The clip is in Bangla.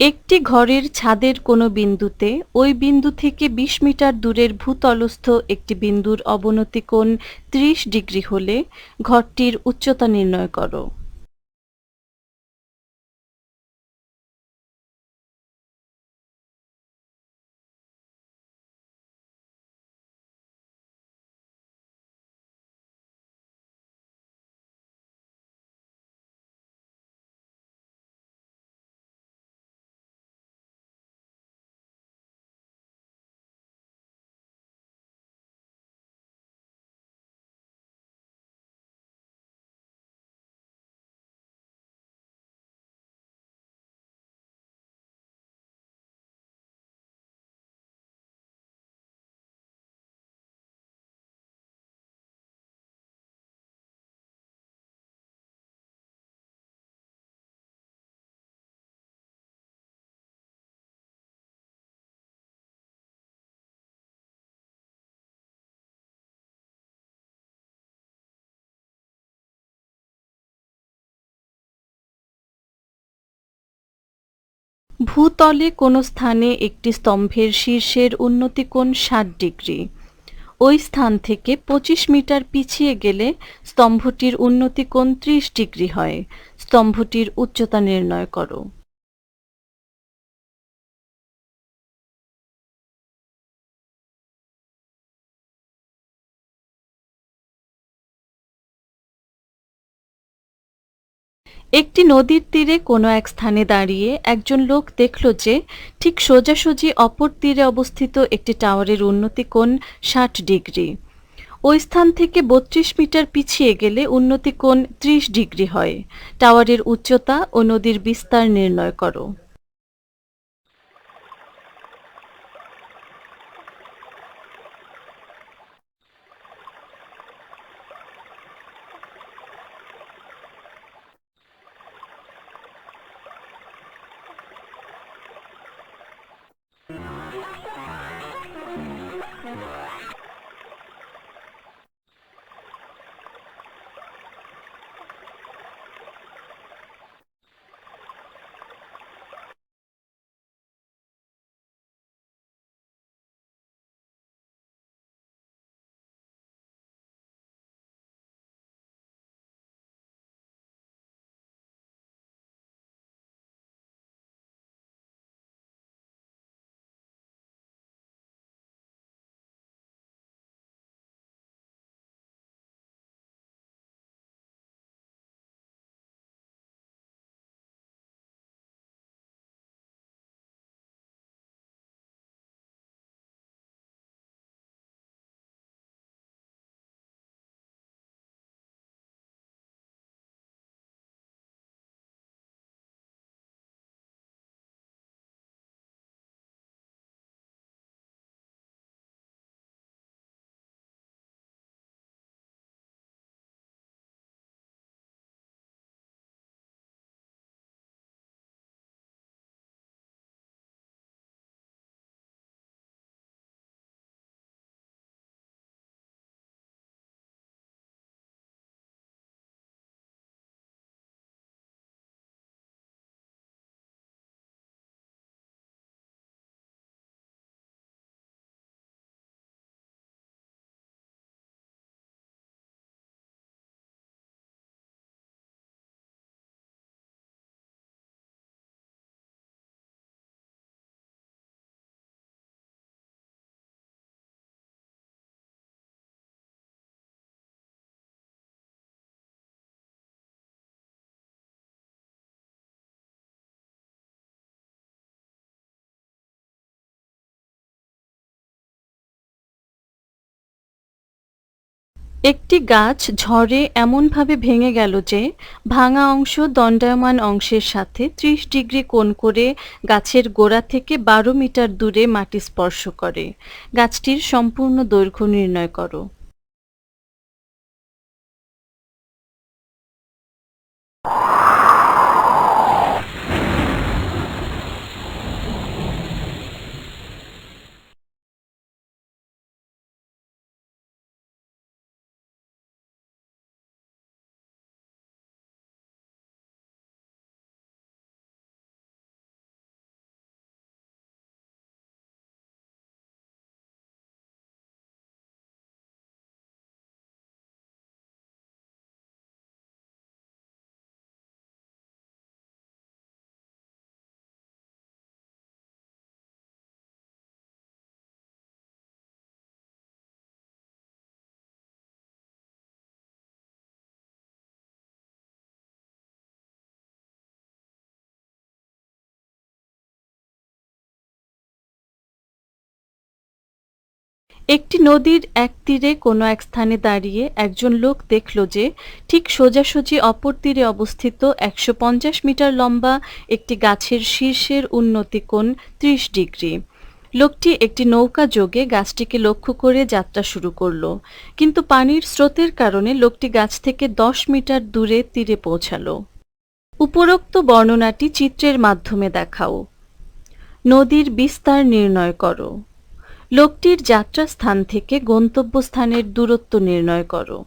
একটি ঘরের ছাদের কোনো বিন্দুতে, ওই বিন্দু থেকে ২০ মিটার দূরের ভূতলস্থ একটি বিন্দুর অবনতি কোণ ৩০ ডিগ্রি হলে, ঘরটির উচ্চতা নির্ণয় করো। ভূতলে কোনো স্থানে একটি স্তম্ভের শীর্ষের উন্নতি কোণ ৬০ ডিগ্রি। ওই স্থান থেকে ২৫ মিটার পিছিয়ে গেলে স্তম্ভটির উন্নতি কোণ ৩০ ডিগ্রি হয়। স্তম্ভটির উচ্চতা নির্ণয় করো। একটি নদীর তীরে কোনো এক স্থানে দাঁড়িয়ে একজন লোক দেখল যে ঠিক সোজাসুজি অপর তীরে অবস্থিত একটি টাওয়ারের উন্নতি কোণ ষাট ডিগ্রি। ওই স্থান থেকে বত্রিশ মিটার পিছিয়ে গেলে উন্নতি কোণ ত্রিশ ডিগ্রি হয়। টাওয়ারের উচ্চতা ও নদীর বিস্তার নির্ণয় করো। Thank you. একটি গাছ ঝড়ে এমনভাবে ভেঙে গেল যে, ভাঙা অংশ দণ্ডায়মান অংশের সাথে ৩০ ডিগ্রি কোণ করে গাছের গোড়া থেকে ১২ মিটার দূরে মাটি স্পর্শ করে। গাছটির সম্পূর্ণ দৈর্ঘ্য নির্ণয় করো। একটি নদীর এক তীরে কোনো এক স্থানে দাঁড়িয়ে একজন লোক দেখল যে ঠিক সোজাসুজি অপর তীরে অবস্থিত একশো পঞ্চাশ মিটার লম্বা একটি গাছের শীর্ষের উন্নতি কোণ ত্রিশ ডিগ্রি। লোকটি একটি নৌকা যোগে গাছটিকে লক্ষ্য করে যাত্রা শুরু করল। কিন্তু পানির স্রোতের কারণে লোকটি গাছ থেকে দশ মিটার দূরে তীরে পৌঁছালো। উপরোক্ত বর্ণনাটি চিত্রের মাধ্যমে দেখাও। নদীর বিস্তার নির্ণয় করো। লোকটির যাত্রাস্থান থেকে গন্তব্যস্থানের দূরত্ব নির্ণয় করো।